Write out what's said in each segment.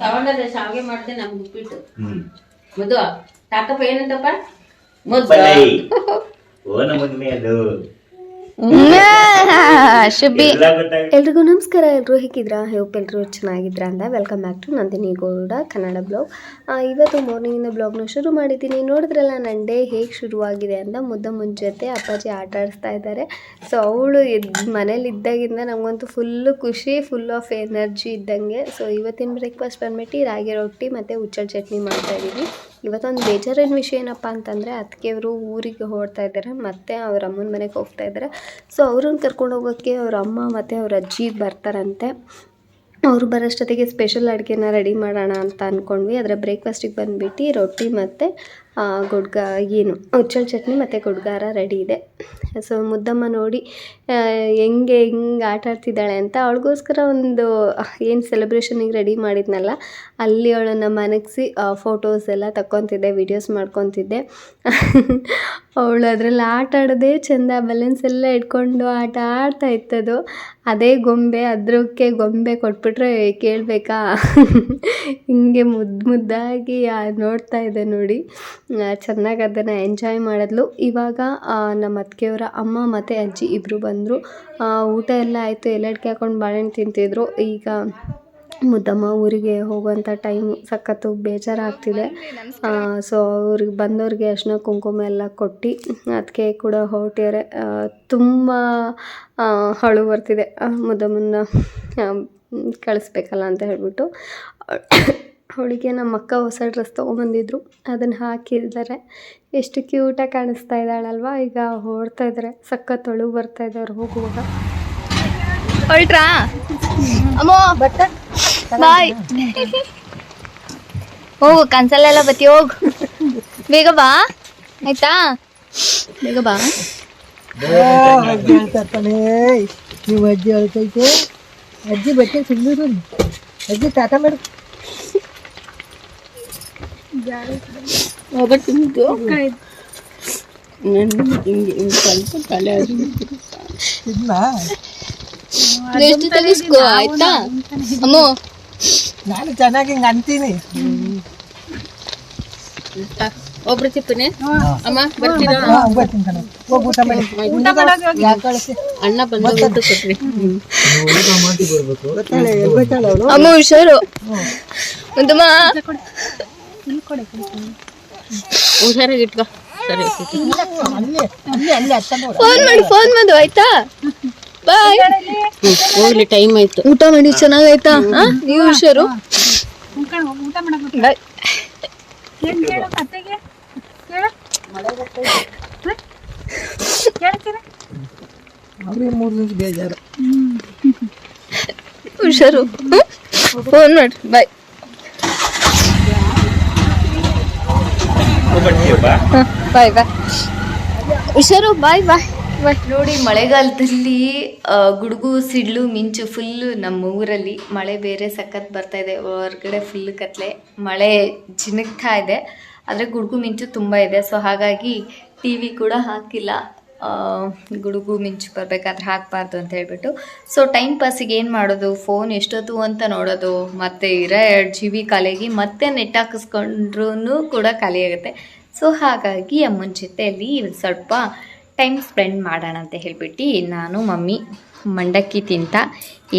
ತಗೊಂಡದೆ ಶಾವಿಗೆ ಮಾಡಿದೆ ನಮ್ಗೆ ಉಪ್ಪಿಟ್ಟು. ಮದು ಮುದ್ದು ತಾತಪ್ಪ ಏನಂತಪ್ಪ? ಮುದ್ದು ಬಲೈ ಓನ ಮಗನೇ ಅದು. ಎಲ್ರಿಗೂ ನಮಸ್ಕಾರ. ಎಲ್ಲರೂ ಹೇಗಿದ್ರ ಹೋಪ್ ಎಲ್ಲರೂ ಚೆನ್ನಾಗಿದ್ರ ಅಂತ welcome back to Nandini Gowda Kannada blog ಇವತ್ತು ಮಾರ್ನಿಂಗಿಂದ ಬ್ಲಾಗ್ನ ಶುರು ಮಾಡಿದ್ದೀನಿ. ನೋಡಿದ್ರಲ್ಲ ನನ್ನ ಡೇ ಹೇಗೆ ಶುರುವಾಗಿದೆ ಅಂತ ಮುದ್ದ ಮುಂಜಾತೆ ಅಪ್ಪಾಜಿ ಆಟ ಆಡಿಸ್ತಾ ಇದ್ದಾರೆ. ಸೊ ಅವಳು ಎದ್ದು ಮನೇಲಿ ಇದ್ದಾಗಿಂದ ನಮಗಂತೂ ಫುಲ್ಲು ಖುಷಿ ಫುಲ್ ಆಫ್ ಎನರ್ಜಿ ಇದ್ದಂಗೆ. ಸೊ ಇವತ್ತಿನ ಬ್ರೇಕ್ಫಾಸ್ಟ್ ಬಂದ್ಬಿಟ್ಟು ರಾಗಿ ರೊಟ್ಟಿ ಮತ್ತು ಹುಚ್ಚಳ ಚಟ್ನಿ ಮಾಡ್ತಾ ಇದ್ದೀವಿ ಇವತ್ತೊಂದು ಬೇಜಾರಿನ ವಿಷಯ ಏನಪ್ಪ ಅಂತಂದರೆ ಅದಕ್ಕೆಯವರು ಊರಿಗೆ ಹೊರಡ್ತಾ ಇದ್ದಾರೆ, ಮತ್ತು ಅವ್ರ ಅಮ್ಮನ ಮನೆಗೆ ಹೋಗ್ತಾ ಇದ್ದಾರೆ. ಸೊ ಅವ್ರನ್ನ ಕರ್ಕೊಂಡು ಹೋಗೋಕ್ಕೆ ಅವ್ರ ಅಮ್ಮ ಮತ್ತು ಅವ್ರ ಅಜ್ಜಿ ಬರ್ತಾರಂತೆ. ಅವ್ರು ಬರೋಷ್ಟೊತ್ತಿಗೆ ಸ್ಪೆಷಲ್ ಅಡುಗೆನ ರೆಡಿ ಮಾಡೋಣ ಅಂತ ಅಂದ್ಕೊಂಡ್ವಿ ಅದರ ಬ್ರೇಕ್ಫಾಸ್ಟಿಗೆ ಬಂದುಬಿಟ್ಟು ರೊಟ್ಟಿ ಮತ್ತು ಗುಡ್ಗ, ಏನು ಹುಚ್ಚಳ ಚಟ್ನಿ ಮತ್ತು ಗುಡ್ಗಾರ ರೆಡಿ ಇದೆ. ಸೊ ಮುದ್ದಮ್ಮ ನೋಡಿ ಹೆಂಗೆ ಹೆಂಗೆ ಆಟ ಆಡ್ತಿದ್ದಾಳೆ ಅಂತ ಅವಳಿಗೋಸ್ಕರ ಒಂದು, ಏನು ಸೆಲೆಬ್ರೇಷನಿಗೆ ರೆಡಿ ಮಾಡಿದ್ನಲ್ಲ, ಅಲ್ಲಿ ಅವಳನ್ನು ಮನಗಿಸಿ ಫೋಟೋಸ್ ಎಲ್ಲ ತಕ್ಕೊತಿದ್ದೆ ವಿಡಿಯೋಸ್ ಮಾಡ್ಕೊತಿದ್ದೆ. ಅವಳು ಅದರಲ್ಲಿ ಆಟ ಆಡೋದೇ ಚೆಂದ ಬಲೂನ್ಸ್ ಎಲ್ಲ ಇಟ್ಕೊಂಡು ಆಟ ಆಡ್ತಾ ಇತ್ತದು ಅದೇ ಗೊಂಬೆ ಅದಕ್ಕೆ ಗೊಂಬೆ ಕೊಟ್ಬಿಟ್ರೆ ಕೇಳಬೇಕಾ? ಹಿಂಗೆ ಮುದ್ದು ಮುದ್ದಾಗಿ ನೋಡ್ತಾ ಇದೆ ನೋಡಿ. ಚೆನ್ನಾಗಿ ಅದನ್ನು ಎಂಜಾಯ್ ಮಾಡಿದ್ಲು. ಇವಾಗ ನಮ್ಮ ಅತ್ತಿಗೆಯವರ ಅಮ್ಮ ಮತ್ತು ಅಜ್ಜಿ ಇಬ್ಬರು ಬಂದರು. ಊಟ ಎಲ್ಲ ಆಯಿತು. ಎಲೆ ಅಡಿಕೆ ಹಾಕ್ಕೊಂಡು ಬಾಳೆಹಣ್ಣು ತಿಂತಿದ್ರು. ಈಗ ಮುದ್ದಮ್ಮ ಊರಿಗೆ ಹೋಗುವಂಥ ಟೈಮ್ ಸಖತ್ತು ಬೇಜಾರಾಗ್ತಿದೆ. ಸೊ ಅವ್ರಿಗೆ ಬಂದವ್ರಿಗೆ ಅರ್ಶಿನ ಕುಂಕುಮ ಎಲ್ಲ ಕೊಟ್ಟು ಅದಕ್ಕೆ ಕೂಡ ಹೊರಟಿದ್ದಾರೆ. ತುಂಬ ಅಳು ಬರ್ತಿದೆ. ಮುದ್ದಮ್ಮನ ಕಳಿಸ್ಬೇಕಲ್ಲ ಅಂತ ಹೇಳ್ಬಿಟ್ಟು ಅವಳಿಗೆ ನಮ್ಮ ಅಕ್ಕ ಹೊಸ ಡ್ರೆಸ್ ತೊಗೊಂಬಂದಿದ್ರು. ಅದನ್ನು ಹಾಕಿದ್ದಾರೆ. ಎಷ್ಟು ಕ್ಯೂಟಾಗಿ ಕಾಣಿಸ್ತಾ ಇದ್ದಾಳಲ್ವಾ? ಈಗ ಓಡ್ತಾ ಇದ್ದಾರೆ. ಸಖತ್ ಅಳು ಬರ್ತಾ ಇದ್ದಾವ್ರು ಅವ್ರು ಹೋಗುವಾಗ. ಹೊರಟ್ರಾ? ಅಮ್ಮೋ ಬಾಯ್. ಹೋಗು ಕನ್ಸಲ್ಲೆಲ್ಲ ಬತ್ತಿ ಹೋಗು. ಬೇಗ ಬಾ. ಆಯ್ತಾ? ಬೇಗ ಬಾ. ಅಜ್ಜಿ ಹೇಳ್ತಾನೆ ನೀವು ಅಜ್ಜಿ ಹೇಳ್ತೈತೆ ಅಜ್ಜಿ ಬಟ್ಟೆ ಸುಮ್ಮನೆ ಅಜ್ಜಿ ಟಾಟಾ ಮಾಡು ಇದನ್ನ ಎಷ್ಟು ತೆಗಿಸ್ಕೋ ಆಯ್ತಾ? ಅಮ್ಮೋ. ನಾನು ಚೆನ್ನಾಗಿ ಹಿಂಗೆ ಅಂತೀನಿ. ಒಬ್ರು ಚಿಪ್ಪನೆ ಅಮ್ಮ ಬರ್ತೀರಾ. ಹೋಗ್ ಊಟ ಮಾಡಿ? ಅಣ್ಣ ಬಂದು ಊಟ ಅವ್ಳು? ಅಮ್ಮ ಹುಷಾರು. ಒಂದಮ್ಮ. ಹುಷಾರಾಗಿ ಇಟ್ಕೋ ಸರಿ ಫೋನ್ ಮಾಡಿ ಫೋನ್ ಮಾಡು ಆಯ್ತಾ? ಬಾಯ್. ಹೋಗ್ಲಿ ಟೈಮ್ ಆಯ್ತು. ಊಟ ಮಾಡಿ ಚೆನ್ನಾಗಾಯ್ತಾ? ಹಾ ನೀವು ಹುಷಾರು? ಬಾಯ್. ಹುಷಾರು. ಫೋನ್ ಮಾಡಿ ಬಾಯ್. ಬಾಯ್ ಬಾಯ್. ಹುಷಾರು ಬಾಯ್ ಬಾಯ್ ನೋಡಿ ಮಳೆಗಾಲದಲ್ಲಿ ಗುಡುಗು ಸಿಡ್ಲು ಮಿಂಚು ಫುಲ್ಲು ನಮ್ಮ ಊರಲ್ಲಿ ಮಳೆ ಬೇರೆ ಸಖತ್ ಬರ್ತಾ ಇದೆ. ಹೊರಗಡೆ ಫುಲ್ ಕತ್ಲೆ. ಮಳೆ ಜಿನುಗ್ತಾ ಇದೆ. ಆದರೆ ಗುಡುಗು ಮಿಂಚು ತುಂಬ ಇದೆ. ಸೊ ಹಾಗಾಗಿ ಟಿ ವಿ ಕೂಡ ಹಾಕಿಲ್ಲ. ಗುಡುಗು ಮಿಂಚು ಬರಬೇಕಾದ್ರೆ ಹಾಕಬಾರ್ದು ಅಂತ ಹೇಳ್ಬಿಟ್ಟು. ಸೊ ಟೈಮ್ ಪಾಸಿಗೆ ಏನು ಮಾಡೋದು? ಫೋನ್ ಎಷ್ಟೊತ್ತು ಅಂತ ನೋಡೋದು. ಮತ್ತು ಇರೋ ಎರಡು ಜಿ ಬಿ ಖಾಲಿಯಾಗಿ ಮತ್ತೆ ನೆಟ್ ಹಾಕಿಸ್ಕೊಂಡ್ರೂ ಕೂಡ ಖಾಲಿಯಾಗುತ್ತೆ ಸೊ ಹಾಗಾಗಿ ಅಮ್ಮನ ಜೊತೆಯಲ್ಲಿ ಸ್ವಲ್ಪ ಟೈಮ್ ಸ್ಪೆಂಡ್ ಮಾಡೋಣ ಅಂತ ಹೇಳ್ಬಿಟ್ಟು ನಾನು, ಮಮ್ಮಿ, ಮಂಡಕ್ಕಿ ತಿಂತ.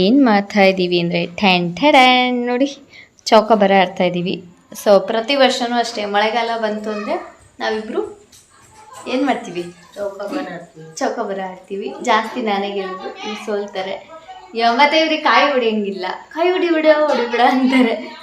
ಏನು ಮಾಡ್ತಾ ಇದ್ದೀವಿ ಅಂದರೆ ಟ್ಯಾನ್ ಟ್ಯಾನ್ ನೋಡಿ ಚೌಕಾಬಾರ ಆಡ್ತಾ ಇದ್ದೀವಿ ಸೊ ಪ್ರತಿ ವರ್ಷವೂ ಅಷ್ಟೇ. ಮಳೆಗಾಲ ಬಂತು ಅಂದರೆ ನಾವಿಬ್ಬರು ಏನು ಮಾಡ್ತೀವಿ? ಚೌಕಬರ ಆಡ್ತೀವಿ. ಜಾಸ್ತಿ ನನಗೆ ಸೋಲ್ತಾರೆ. ಮತ್ತೆ ಇವ್ರಿಗೆ ಕಾಯಿ ಹೊಡಿಯಂಗಿಲ್ಲ. ಕಾಯಿ ಹೊಡಿ ಬಿಡ ಹೊಡಿ ಬಿಡ ಅಂತಾರೆ.